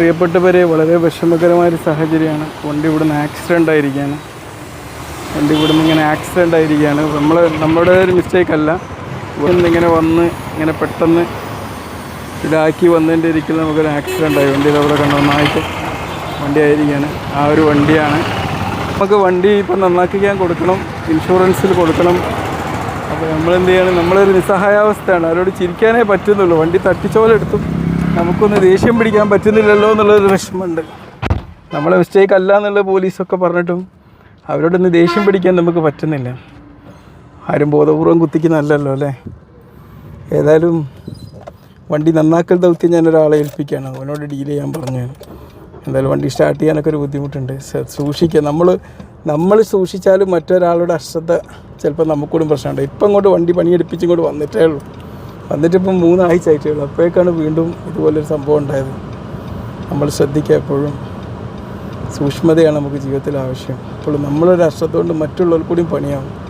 പ്രിയപ്പെട്ടവരെ വളരെ വിഷമകരമായൊരു സാഹചര്യമാണ്. വണ്ടി ഇവിടുന്ന് ആക്സിഡന്റ് ആയിരിക്കുകയാണ് വണ്ടി ഇവിടുന്ന് ഇങ്ങനെ ആക്സിഡന്റ് ആയിരിക്കുകയാണ് നമ്മൾ നമ്മുടെ ഒരു മിസ്റ്റേക്ക് അല്ല. ഇവിടുന്ന് ഇങ്ങനെ വന്ന് ഇങ്ങനെ പെട്ടെന്ന് ഇതാക്കി വന്നതിന്റെ ഇരിക്കൽ നമുക്കൊരു ആക്സിഡന്റ് ആയി. വണ്ടി അവിടെ കണ്ടു നന്നായിട്ട് വണ്ടി ആയിരിക്കുകയാണ് ആ ഒരു വണ്ടിയാണ്. നമുക്ക് വണ്ടി ഇപ്പം നന്നാക്കിക്കാൻ കൊടുക്കണം ഇൻഷുറൻസിൽ കൊടുക്കണം. അപ്പോൾ നമ്മളെന്ത് ചെയ്യണം? നമ്മളൊരു നിസ്സഹായാവസ്ഥയാണ്. അവരോട് ചിരിക്കാനേ പറ്റുന്നുള്ളൂ. വണ്ടി തട്ടിച്ചോലെടുത്തു. നമുക്കൊന്ന് ദേഷ്യം പിടിക്കാൻ പറ്റുന്നില്ലല്ലോ എന്നുള്ളൊരു വിഷമമുണ്ട്. നമ്മളെ മിസ്റ്റേക്ക് അല്ല എന്നുള്ള പോലീസൊക്കെ പറഞ്ഞിട്ടും അവരോടൊന്ന് ദേഷ്യം പിടിക്കാൻ നമുക്ക് പറ്റുന്നില്ല. ആരും ബോധപൂർവം കുത്തിക്കുന്നതല്ലല്ലോ അല്ലേ? ഏതായാലും വണ്ടി നന്നാക്കൽ ദൗത്യം ഞാൻ ഒരാളെ ഏൽപ്പിക്കുകയാണ്. അവനോട് ഡീൽ ചെയ്യാൻ പറഞ്ഞു. എന്തായാലും വണ്ടി സ്റ്റാർട്ട് ചെയ്യാനൊക്കെ ഒരു ബുദ്ധിമുട്ടുണ്ട്. സൂക്ഷിക്കുക. നമ്മൾ നമ്മൾ സൂക്ഷിച്ചാലും മറ്റൊരാളുടെ അശ്രദ്ധ ചിലപ്പോൾ നമുക്കൂടും പ്രശ്നമുണ്ട്. ഇപ്പം ഇങ്ങോട്ട് വണ്ടി പണിയെടുപ്പിച്ച് ഇങ്ങോട്ട് വന്നിട്ടേ ഉള്ളൂ. വന്നിട്ടിപ്പം മൂന്നാഴ്ച ആയിട്ടേ ഉള്ളൂ അപ്പോഴേക്കാണ് വീണ്ടും ഇതുപോലൊരു സംഭവം ഉണ്ടായത്. നമ്മൾ ശ്രദ്ധിക്കുക എപ്പോഴും. സൂക്ഷ്മതയാണ് നമുക്ക് ജീവിതത്തിൽ ആവശ്യം. അപ്പോൾ നമ്മളൊരു അശ്രദ്ധ കൊണ്ട് മറ്റുള്ളവർ കൂടിയും പണിയാവും.